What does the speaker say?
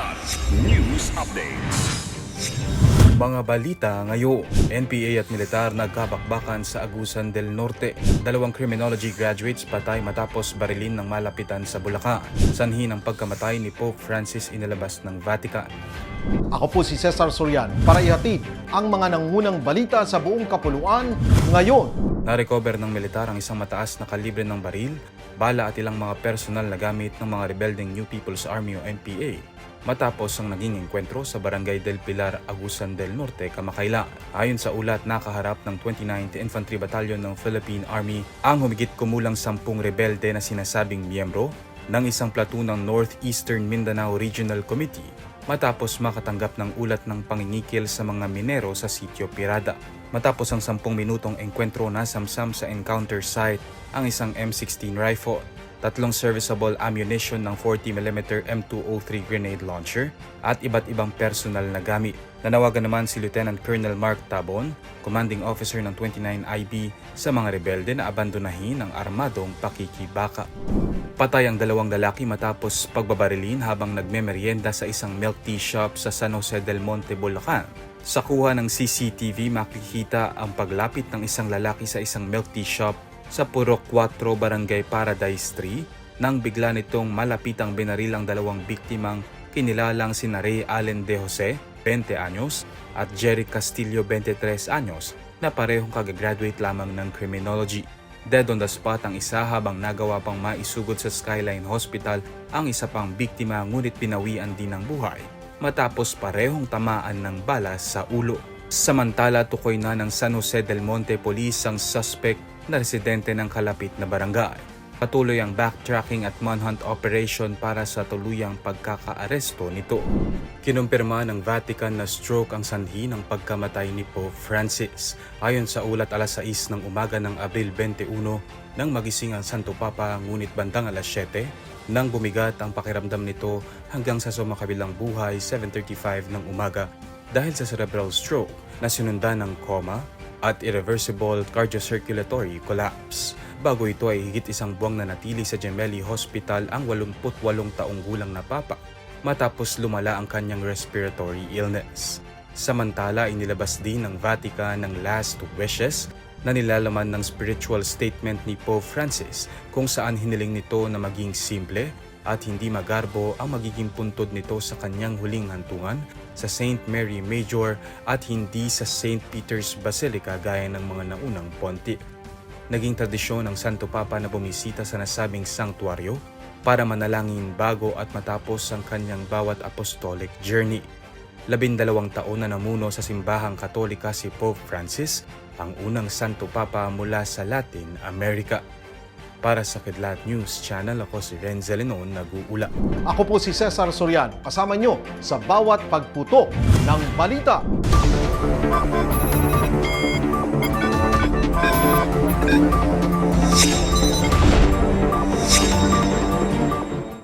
Kilat News Updates. Mga balita ngayon, NPA at militar nagkabakbakan sa Agusan del Norte. Dalawang criminology graduates patay matapos barilin ng malapitan sa Bulacan. Sanhi ng pagkamatay ni Pope Francis inilabas ng Vatican. Ako po si Cesar Sorian para ihatid ang mga nangunang balita sa buong kapuluan ngayon. Narecover ng militar ang isang mataas na kalibre ng baril, bala at ilang mga personal na gamit ng mga rebelding New People's Army o NPA matapos ang naging engkwentro sa Barangay del Pilar, Agusan del Norte, kamakailan. Ayon sa ulat, nakaharap ng 29th Infantry Battalion ng Philippine Army ang humigit kumulang sampung rebelde na sinasabing miyembro ng isang platoon ng Northeastern Mindanao Regional Committee matapos makatanggap ng ulat ng pangingikil sa mga minero sa sitio Pirada. Matapos ang sampung minutong engkwentro na samsam sa encounter site ang isang M16 rifle, tatlong serviceable ammunition ng 40mm M203 grenade launcher at iba't ibang personal na gamit. Nanawagan naman si Lieutenant Colonel Mark Tabon, commanding officer ng 29IB sa mga rebelde na abandonahin ang armadong pakikibaka. Patay ang dalawang lalaki matapos pagbabarilin habang nagmemeryenda sa isang milk tea shop sa San Jose del Monte, Bulacan. Sa kuha ng CCTV makikita ang paglapit ng isang lalaki sa isang milk tea shop sa Purok 4 Barangay Paradise 3 nang bigla nitong malapitang binaril ang dalawang biktimang kinilalang si Ray Allen de Jose, 20 anyos, at Jerry Castillo, 23 anyos, na parehong kagagraduate lamang ng criminology. Dead on the spot ang isa habang nagawa pang maisugod sa Skyline Hospital ang isa pang biktima ngunit pinawian din ng buhay matapos parehong tamaan ng bala sa ulo. Samantala tukoy na ng San Jose del Monte Police ang suspect na residente ng kalapit na barangay. Patuloy ang backtracking at manhunt operation para sa tuluyang pagkakaaresto nito. Kinumpirma ng Vatican na stroke ang sanhi ng pagkamatay ni Pope Francis. Ayon sa ulat alas 6 ng umaga ng Abril 21 nang magising ang Santo Papa ngunit bandang alas 7 nang bumigat ang pakiramdam nito hanggang sa sumakabilang buhay 7.35 ng umaga dahil sa cerebral stroke na sinundan ng coma at irreversible cardiocirculatory collapse. Bago ito ay higit isang buwang na natili sa Gemelli Hospital ang 88 taong gulang na papa matapos lumala ang kanyang respiratory illness. Samantala, inilabas din ng Vatican ng last wishes na nilalaman ng spiritual statement ni Pope Francis kung saan hiniling nito na maging simple at hindi magarbo ang magiging puntod nito sa kanyang huling hantungan sa St. Mary Major at hindi sa St. Peter's Basilica gaya ng mga naunang pontiff. Naging tradisyon ng Santo Papa na bumisita sa nasabing sanktuaryo para manalangin bago at matapos ang kanyang bawat apostolic journey. Labindalawang taon na namuno sa simbahang katolika si Pope Francis, ang unang Santo Papa mula sa Latin America. Para sa Kidlat News Channel, ako si Renzel Lenon, nag-uula. Ako po si Cesar Sorian, kasama nyo sa bawat pagputo ng balita.